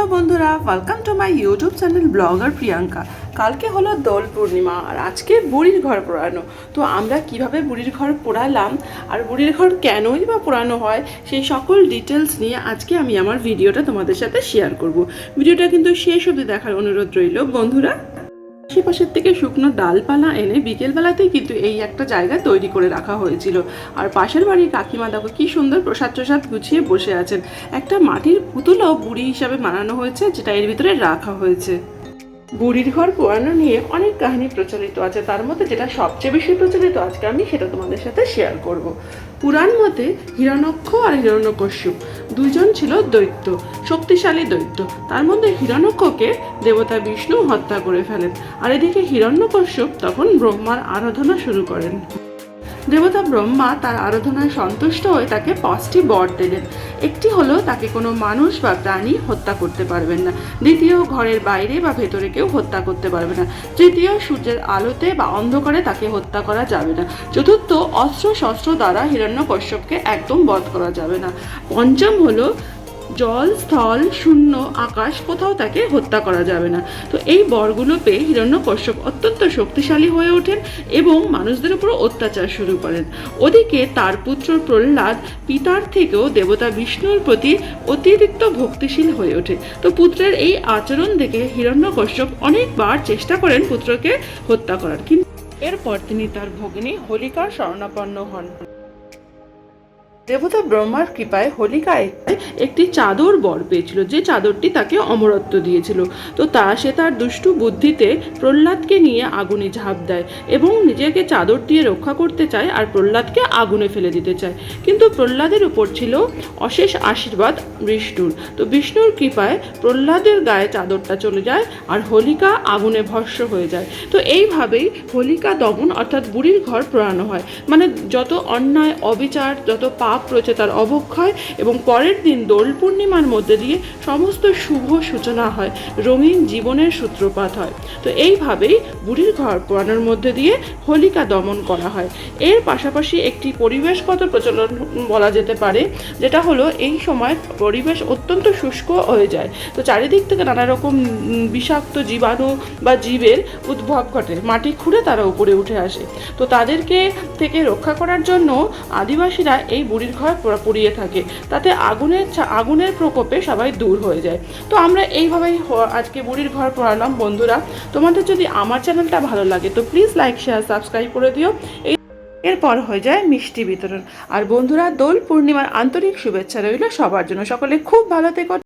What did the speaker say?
Hello বন্ধুরা welcome to my YouTube channel blogger Priyanka কালকে হলো দোল পূর্ণিমা, আর আজকে বুড়ির ঘর পোড়ানো। তো আমরা কীভাবে বুড়ির ঘর পোড়ালাম, আর বুড়ির ঘর কেনই বা পোড়ানো হয়, সেই সকল ডিটেলস নিয়ে আজকে আমি আমার ভিডিওটা তোমাদের সাথে শেয়ার করব। ভিডিওটা কিন্তু শেষ অবধি দেখার অনুরোধ রইল। বন্ধুরা আশেপাশের থেকে শুকনো ডালপালা এনে বিকেলবেলাতেই কিন্তু এই একটা জায়গা তৈরি করে রাখা হয়েছিল। আর পাশের বাড়ির কাকিমা দেখো কি সুন্দর প্রসাদ প্রসাদ গুছিয়ে বসে আছেন। একটা মাটির পুতুলও বুড়ি হিসাবে বানানো হয়েছে, যেটা এর ভিতরে রাখা হয়েছে। বুড়ির ঘর পোড়ানো নিয়ে অনেক কাহিনী প্রচলিত আছে। তার মধ্যে যেটা সবচেয়ে বেশি প্রচলিত আজকে আমি, সেটা তোমাদের সাথে শেয়ার করব। পুরাণ মতে হিরণক্ষ আর হিরণ্যকশ্যু দুজন ছিল দৈত্য, শক্তিশালী দৈত্য। তার মধ্যে হিরণ্যক্ষকে দেবতা বিষ্ণু হত্যা করে ফেলেন। আর এদিকে হিরণ্যকশ্যপ তখন ব্রহ্মার আরাধনা শুরু করেন। দেবতা ব্রহ্মা তার আরাধনায় সন্তুষ্ট হয়ে তাকে পাঁচটি বর দিলেন। একটি হলো তাকে কোনো মানুষ বা প্রাণী হত্যা করতে পারবেন না। দ্বিতীয়, ঘরের বাইরে বা ভেতরে কেউ হত্যা করতে পারবে না। তৃতীয়, সূর্যের আলোতে বা অন্ধকারে তাকে হত্যা করা যাবে না। চতুর্থ অস্ত্র শস্ত্র দ্বারা হিরণ্যকশ্যপকে একদম বধ করা যাবে না। পঞ্চম হলো জল, স্থল, শূন্য, আকাশ, কোথাও তাকে হত্যা করা যাবে না। তো এই বরগুলো পেয়ে হিরণ্যকশ্যপ অত্যন্ত শক্তিশালী হয়ে ওঠেন এবং মানুষদের উপর অত্যাচার শুরু করেন। ওদিকে তার পুত্র প্রহ্লাদ পিতার থেকেও দেবতা বিষ্ণুর প্রতি অতিরিক্ত ভক্তিশীল হয়ে ওঠে। তো পুত্রের এই আচরণ দেখে হিরণ্যকশ্যপ অনেকবার চেষ্টা করেন পুত্রকে হত্যা করার। কিন্তু এরপর তিনি তার ভগ্নী হোলিকার শরণাপন্ন হন। দেবতা ব্রহ্মার কৃপায় হোলিকা একটি চাদর বর পেয়েছিল, যে চাদরটি তাকে অমরত্ব দিয়েছিল। তো তা সে তার দুষ্টু বুদ্ধিতে প্রহ্লাদকে নিয়ে আগুনে ঝাঁপ দেয় এবং নিজেকে চাদর দিয়ে রক্ষা করতে চায় আর প্রহ্লাদকে আগুনে ফেলে দিতে চায়। কিন্তু প্রহ্লাদের উপর ছিল অশেষ আশীর্বাদ বিষ্ণুর। তো বিষ্ণুর কৃপায় প্রহ্লাদের গায়ে চাদরটা চলে যায় আর হোলিকা আগুনে ভস্য হয়ে যায়। তো এইভাবেই হোলিকা দমন অর্থাৎ বুড়ির ঘর পোড়ানো হয়। মানে যত অন্যায়, অবিচার, যত পাপ রয়েছে তার অবক্ষয় এবং পরের দিন দোল পূর্ণিমার মধ্যে দিয়ে সমস্ত শুভ সূচনা হয়, রঙিন জীবনের সূত্রপাত হয়। তো এইভাবেই বুড়ির ঘর পোড়ানোর মধ্যে দিয়ে হোলিকা দমন করা হয়। এর পাশাপাশি একটি পরিবেশগত প্রচলন বলা যেতে পারে, যেটা হলো এই সময় পরিবেশ অত্যন্ত শুষ্ক হয়ে যায়। তো চারিদিক থেকে নানা রকম বিষাক্ত জীবাণু বা জীবের উদ্ভব ঘটে। মাটি খুঁড়ে তারা উপরে উঠে আসে। তো তাদেরকে থেকে রক্ষা করার জন্য আদিবাসীরা এই বুড়ির ঘর পোড়া- পুড়িয়ে থাকে। তাতে আগুনের আগুনের প্রকোপে সবাই দূর হয়ে যায়। তো আমরা এইভাবেই আজকে বুড়ির ঘর পড়ালাম বন্ধুরা, তোমাদের যদি আমার চ্যানেলটা ভালো লাগে, তো প্লিজ লাইক শেয়ার সাবস্ক্রাইব করে দিও। এই এরপর হয়ে যায় মিষ্টি বিতরণ। আর বন্ধুরা, দোল পূর্ণিমার আন্তরিক শুভেচ্ছা রইল সবার জন্য। সকলে খুব ভালো থেকো।